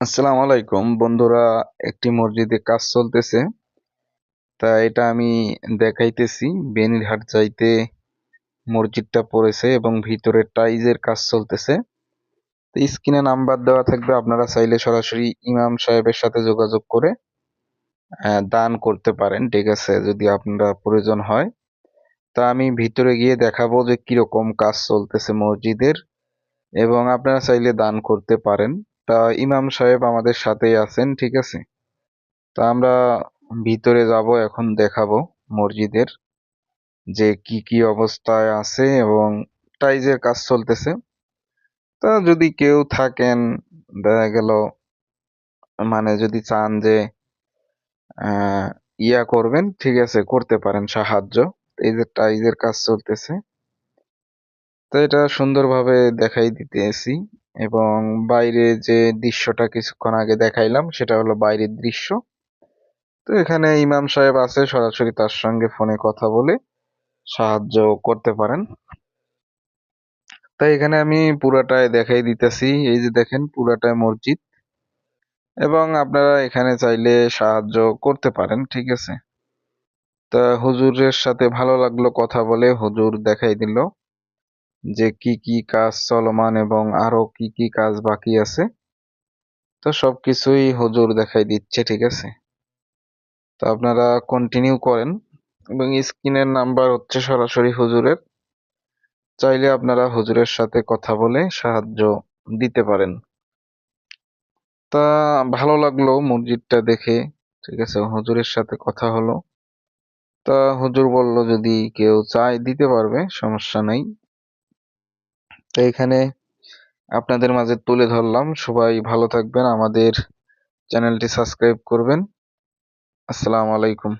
আসসালামু আলাইকুম। বন্ধুরা, একটি মসজিদে কাজ চলতেছে। তা এটা আমি দেখাইতেছি। বেনিরহাট যাইতে মসজিদটা পড়েছে এবং ভিতরে টাইজের কাজ চলতেছে। তো স্ক্রিনে নাম্বার দেওয়া থাকবে, আপনারা চাইলে সরাসরি ইমাম সাহেবের সাথে যোগাযোগ করে দান করতে পারেন, ঠিক আছে, যদি আপনারা প্রয়োজন হয়। তা আমি ভিতরে গিয়ে দেখাবো যে কীরকম কাজ চলতেছে মসজিদের এবং আপনারা চাইলে দান করতে পারেন। তা ইমাম সাহেব আমাদের সাথেই আছেন, ঠিক আছে? তা আমরা ভিতরে যাব, এখন দেখাবো মসজিদের যে কি কি অবস্থায় আছে এবং টাইজের কাজ চলতেছে। তা যদি কেউ থাকেন, দেখা গেল মানে যদি চান যে ইয়া করবেন, ঠিক আছে, করতে পারেন, সাহায্য। এই যে টাইজের কাজ চলতেছে। তো এটা সুন্দরভাবে দেখাই দিতেছি। এবং বাইরে যে দৃশ্যটা কিছুক্ষণ আগে দেখাইলাম, সেটা হলো বাইরের দৃশ্য। তো এখানে ইমাম সাহেব আছে, সরাসরি তার সঙ্গে ফোনে কথা বলে সাহায্য করতে পারেন। তাই এখানে আমি পুরাটায় দেখাই দিতেছি। এই যে দেখেন পুরাটায় মসজিদ। এবং আপনারা এখানে চাইলে সাহায্য করতে পারেন, ঠিক আছে? তা হুজুরের সাথে ভালো লাগল কথা বলে, হুজুর দেখাই দিল। যে কি কি কাজ চলমান এবং আরও কি কি কাজ বাকি আছে। তো সবকিছুই হুজুর দেখাই দিচ্ছে, ঠিক আছে? তো আপনারা কন্টিনিউ করেন এবং স্ক্রিনের নাম্বার হচ্ছে সরাসরি হুজুরের। চাইলে আপনারা হুজুরের সাথে কথা বলে সাহায্য দিতে পারেন। তা ভালো লাগল মসজিদটা দেখে, ঠিক আছে? হুজুরের সাথে কথা হলো। তা হুজুর বলল, যদি কেউ চায় দিতে পারবে, সমস্যা নাই। তো এখানে আপনাদের মাঝে তুলে ধরলাম। সবাই ভালো থাকবেন। আমাদের চ্যানেলটি সাবস্ক্রাইব করবেন। আসসালামু আলাইকুম।